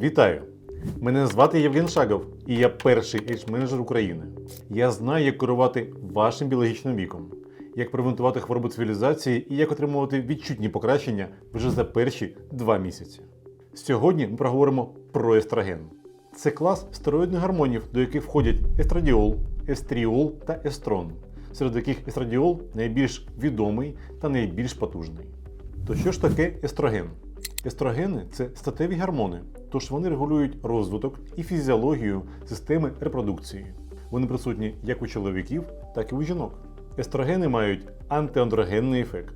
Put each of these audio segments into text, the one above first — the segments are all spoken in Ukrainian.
Вітаю! Мене звати Євген Шагов, і я перший ейдж-менеджер України. Я знаю, як керувати вашим біологічним віком, як превентувати хвороби цивілізації і як отримувати відчутні покращення вже за перші два місяці. Сьогодні ми проговоримо про естроген. Це клас стероїдних гормонів, до яких входять естрадіол, естріол та естрон, серед яких естрадіол найбільш відомий та найбільш потужний. То що ж таке естроген? Естрогени це статеві гормони, тож вони регулюють розвиток і фізіологію системи репродукції. Вони присутні як у чоловіків, так і у жінок. Естрогени мають антиандрогенний ефект.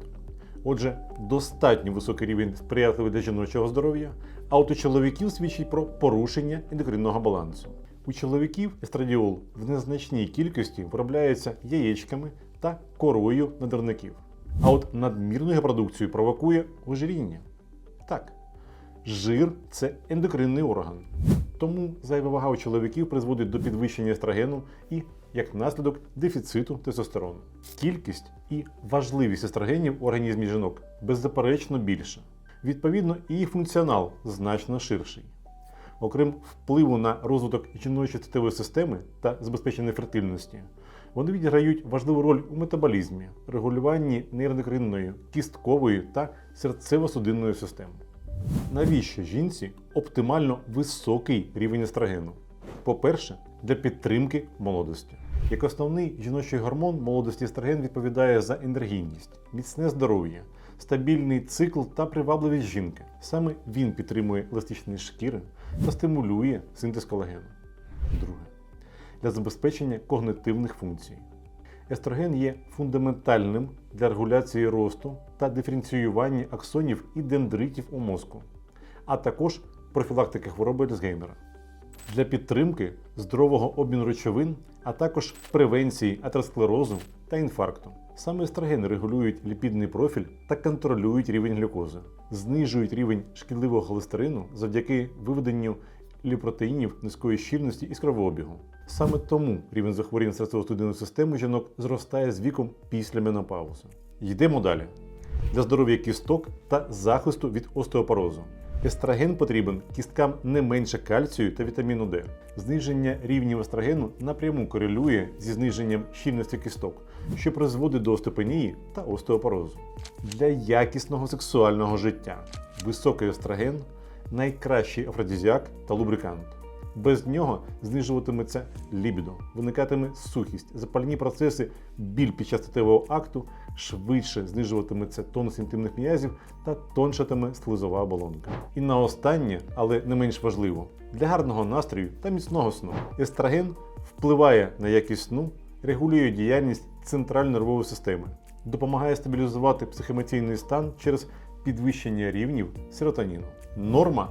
Отже, достатньо високий рівень сприятливий для жіночого здоров'я, а от у чоловіків свідчить про порушення ендокринного балансу. У чоловіків естрадіол в незначній кількості виробляється яєчками та корою надерників. А от надмірну репродукцію провокує ожиріння. Так, жир це ендокринний орган. Тому зайва вага у чоловіків призводить до підвищення естрогену і, як наслідок, дефіциту тестостерону. Кількість і важливість естрогенів в організмі жінок беззаперечно більша. Відповідно, і їх функціонал значно ширший. Окрім впливу на розвиток жіночої статевої системи та забезпечення фертильності, вони відіграють важливу роль у метаболізмі, регулюванні нейроендокринної, кісткової та серцево-судинної системи. Навіщо жінці оптимально високий рівень естрогену? По-перше, для підтримки молодості. Як основний жіночий гормон молодості естроген відповідає за енергійність, міцне здоров'я, стабільний цикл та привабливість жінки. Саме він підтримує еластичність шкіри та стимулює синтез колагену. Друге, для забезпечення когнитивних функцій. Естроген є фундаментальним для регуляції росту та диференціювання аксонів і дендритів у мозку, а також профілактики хвороби Альцгеймера. Для підтримки здорового обміну речовин, а також превенції атеросклерозу та інфаркту. Саме естрогени регулюють ліпідний профіль та контролюють рівень глюкози, знижують рівень шкідливого холестерину завдяки виведенню ліпротеїнів низької щільності із кровообігу. Саме тому рівень захворювань серцево-судинної системи жінок зростає з віком після менопаузи. Йдемо далі. Для здоров'я кісток та захисту від остеопорозу. Естроген потрібен кісткам не менше кальцію та вітаміну Д. Зниження рівнів естрогену напряму корелює зі зниженням щільності кісток, що призводить до остеопенії та остеопорозу. Для якісного сексуального життя високий естроген найкращий афродизіак та лубрикант. Без нього знижуватиметься лібідо, виникатиме сухість, запальні процеси, біль під час статевого акту, швидше знижуватиметься тонус інтимних м'язів та тоншатиме слизова оболонка. І на останнє, але не менш важливо, для гарного настрою та міцного сну. Естроген впливає на якість сну, регулює діяльність центральної нервової системи, допомагає стабілізувати психоемоційний стан через підвищення рівнів серотоніну. Норма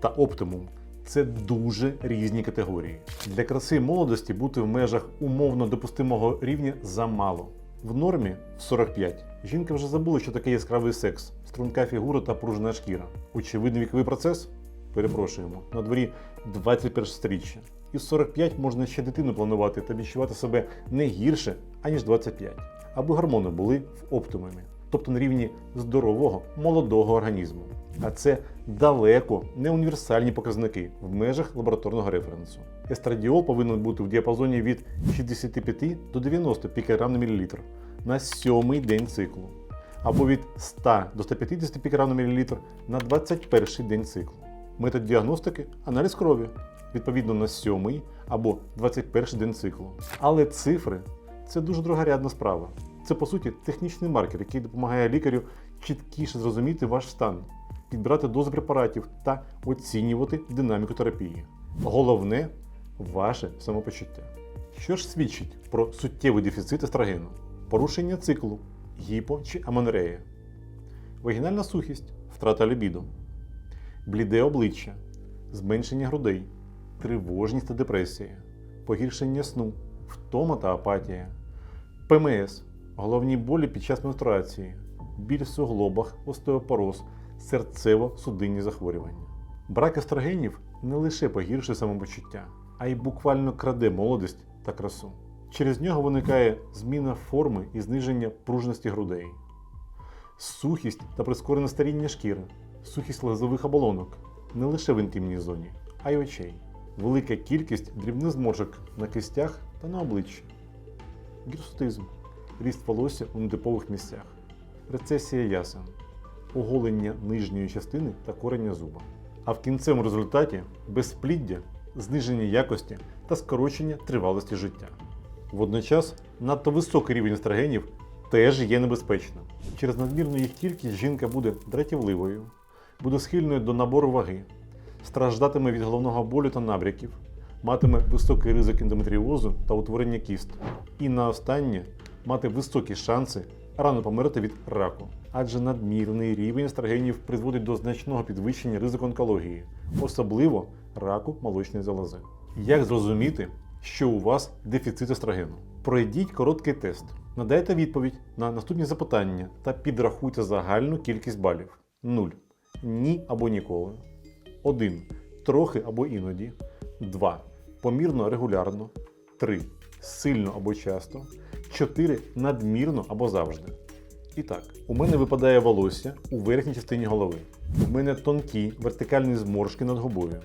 та оптимум це дуже різні категорії. Для краси молодості бути в межах умовно допустимого рівня замало. В нормі в 45 жінка вже забула, що таке яскравий секс, струнка фігура та пружна шкіра. Очевидний віковий процес? Перепрошуємо, на дворі 21 сторіччя. І в 45 можна ще дитину планувати та відчувати себе не гірше, аніж 25, аби гормони були в оптимумі, тобто на рівні здорового молодого організму. А це далеко не універсальні показники в межах лабораторного референсу. Естрадіол повинен бути в діапазоні від 65 до 90 пікограм на мілілітр на сьомий день циклу, або від 100 до 150 пікограм на мілілітр на 21 день циклу. Метод діагностики аналіз крові відповідно на сьомий або 21 день циклу. Але цифри це дуже другорядна справа. Це по суті технічний маркер, який допомагає лікарю чіткіше зрозуміти ваш стан, підбирати дози препаратів та оцінювати динаміку терапії. Головне ваше самопочуття. Що ж свідчить про суттєвий дефіцит естрогену? Порушення циклу, гіпо чи аменорея, вагінальна сухість, втрата лібіду, бліде обличчя, зменшення грудей, тривожність та депресія, погіршення сну, втома та апатія, ПМС, головні болі під час менструації, біль в суглобах, остеопороз, серцево-судинні захворювання. Брак естрогенів не лише погіршує самопочуття, а й буквально краде молодість та красу. Через нього виникає зміна форми і зниження пружності грудей, сухість та прискорене старіння шкіри, сухість лезових оболонок, не лише в інтимній зоні, а й очей. Велика кількість дрібних зморшок на кистях та на обличчі. Гірсутизм ріст волосся у нетипових місцях, рецесія ясен, оголення нижньої частини та корення зуба. А в кінцевому результаті безпліддя, зниження якості та скорочення тривалості життя. Водночас надто високий рівень естрогенів теж є небезпечним. Через надмірну їх кількість жінка буде дратівливою, буде схильною до набору ваги, страждатиме від головного болю та набряків, матиме високий ризик ендометріозу та утворення кіст. І на останнє мати високі шанси рано померти від раку. Адже надмірний рівень естрогенів призводить до значного підвищення ризику онкології, особливо раку молочної залози. Як зрозуміти, що у вас дефіцит естрогену? Пройдіть короткий тест, надайте відповідь на наступні запитання та підрахуйте загальну кількість балів: 0. Ні або ніколи. 1. Трохи або іноді. 2. Помірно регулярно. 3. Сильно або часто. 4. Надмірно або завжди. І так, у мене випадає волосся у верхній частині голови. У мене тонкі вертикальні зморшки над губою.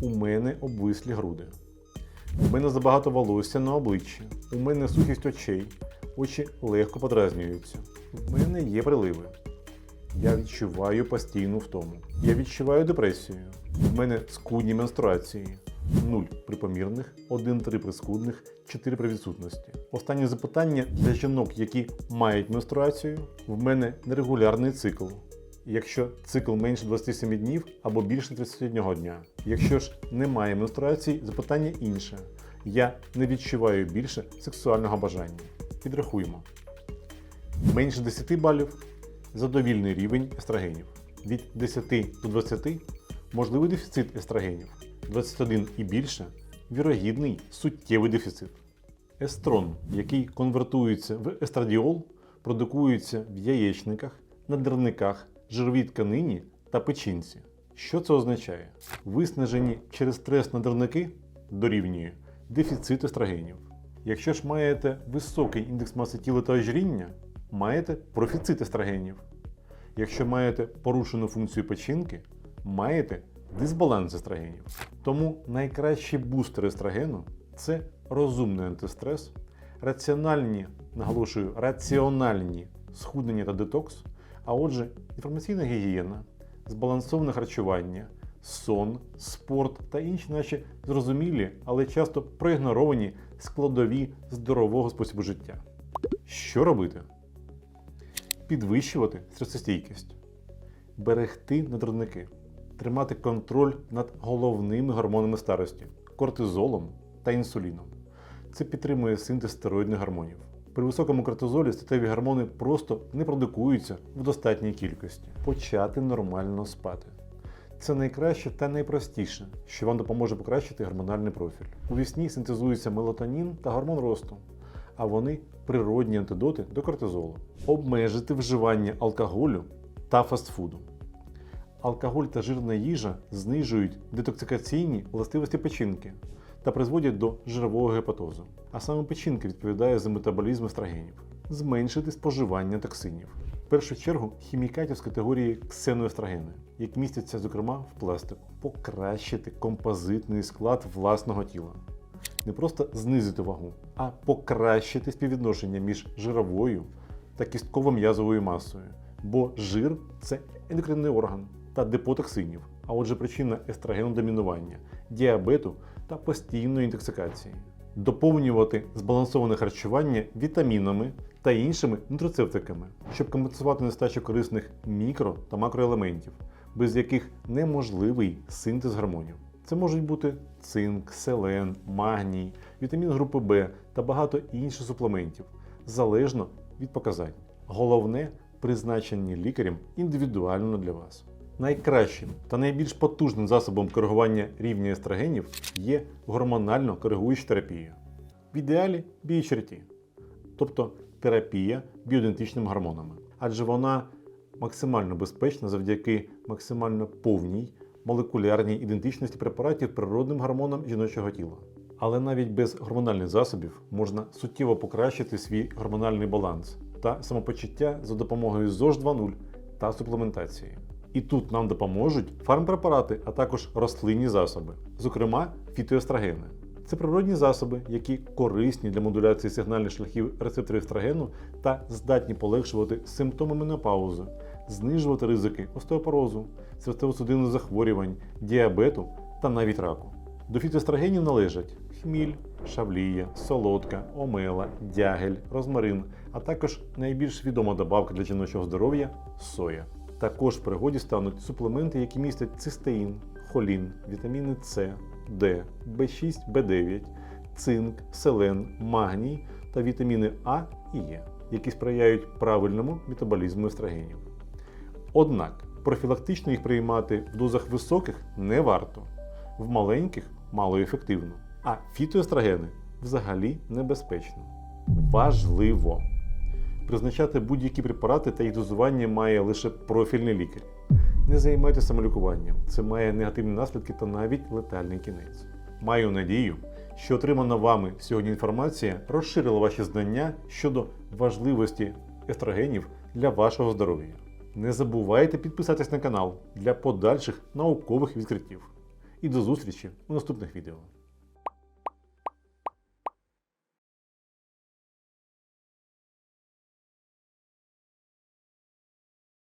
У мене обвислі груди. У мене забагато волосся на обличчі. У мене сухість очей. Очі легко подразнюються. В мене є приливи. Я відчуваю постійну втому. Я відчуваю депресію. В мене скудні менструації. 0 при помірних, 1-3 при скудних, 4 при відсутності. Останнє запитання для жінок, які мають менструацію. В мене нерегулярний цикл. Якщо цикл менше 27 днів або більше 31 дня. Якщо ж немає менструації, запитання інше. Я не відчуваю більше сексуального бажання. Підрахуємо. Менше 10 балів задовільний рівень естрогенів. Від 10 до 20 можливий дефіцит естрогенів. 21 і більше вірогідний суттєвий дефіцит. Естрон, який конвертується в естрадіол, продукується в яєчниках, надерниках, жировій тканині та печінці. Що це означає? Виснажені через стрес надерники дорівнює дефіцит естрогенів. Якщо ж маєте високий індекс маси тіла та ожиріння, маєте профіцит естрогенів. Якщо маєте порушену функцію печінки, маєте дисбаланс естрогенів. Тому найкращий бустер естрогену це розумний антистрес, раціональні, наголошую, раціональні схуднення та детокс, а отже, інформаційна гігієна, збалансоване харчування, сон, спорт та інші наші зрозумілі, але часто проігноровані складові здорового способу життя. Що робити? Підвищувати стресостійкість, берегти надрадники, тримати контроль над головними гормонами старості кортизолом та інсуліном. Це підтримує синтез стероїдних гормонів. При високому кортизолі статеві гормони просто не продукуються в достатній кількості. Почати нормально спати. Це найкраще та найпростіше, що вам допоможе покращити гормональний профіль. У вісні синтезується мелатонін та гормон росту, а вони природні антидоти до кортизолу. Обмежити вживання алкоголю та фастфуду. Алкоголь та жирна їжа знижують детоксикаційні властивості печінки та призводять до жирового гепатозу. А саме печінка відповідає за метаболізм естрогенів. Зменшити споживання токсинів. В першу чергу хімікатів з категорії ксеноестрогени, які містяться, зокрема, в пластику. Покращити композитний склад власного тіла. Не просто знизити вагу, а покращити співвідношення між жировою та кістково-м'язовою масою. Бо жир це ендокринний орган та депо токсинів, а отже причина естрогенодомінування, діабету та постійної інтоксикації. Доповнювати збалансоване харчування вітамінами та іншими нутрицептиками, щоб компенсувати нестачу корисних мікро та макроелементів, без яких неможливий синтез гормонів. Це можуть бути цинк, селен, магній, вітамін групи В та багато інших суплементів, залежно від показань. Головне призначені лікарем індивідуально для вас. Найкращим та найбільш потужним засобом коригування рівня естрогенів є гормонально коригуюча терапія. В ідеалі біочерті, тобто терапія біоідентичними гормонами. Адже вона максимально безпечна завдяки максимально повній молекулярній ідентичності препаратів природним гормонам жіночого тіла. Але навіть без гормональних засобів можна суттєво покращити свій гормональний баланс та самопочуття за допомогою ЗОЖ 2.0 та суплементації. І тут нам допоможуть фармпрепарати, а також рослинні засоби, зокрема фітоестрогени. Це природні засоби, які корисні для модуляції сигнальних шляхів рецепторів естрогену та здатні полегшувати симптоми менопаузи, знижувати ризики остеопорозу, серцево-судинних захворювань, діабету та навіть раку. До фітоестрогенів належать хміль, шавлія, солодка, омела, дягель, розмарин, а також найбільш відома добавка для жіночого здоров'я соя. Також в пригоді стануть суплементи, які містять цистеїн, холін, вітаміни С, Д, В6, В9, цинк, селен, магній та вітаміни А і Е, які сприяють правильному метаболізму естрогенів. Однак профілактично їх приймати в дозах високих не варто, в маленьких малоефективно, а фітоестрогени взагалі небезпечно. Важливо! Призначати будь-які препарати та їх дозування має лише профільний лікар. Не займайтеся самолікуванням, це має негативні наслідки та навіть летальний кінець. Маю надію, що отримана вами сьогодні інформація розширила ваші знання щодо важливості естрогенів для вашого здоров'я. Не забувайте підписатись на канал для подальших наукових відкриттів. І до зустрічі у наступних відео.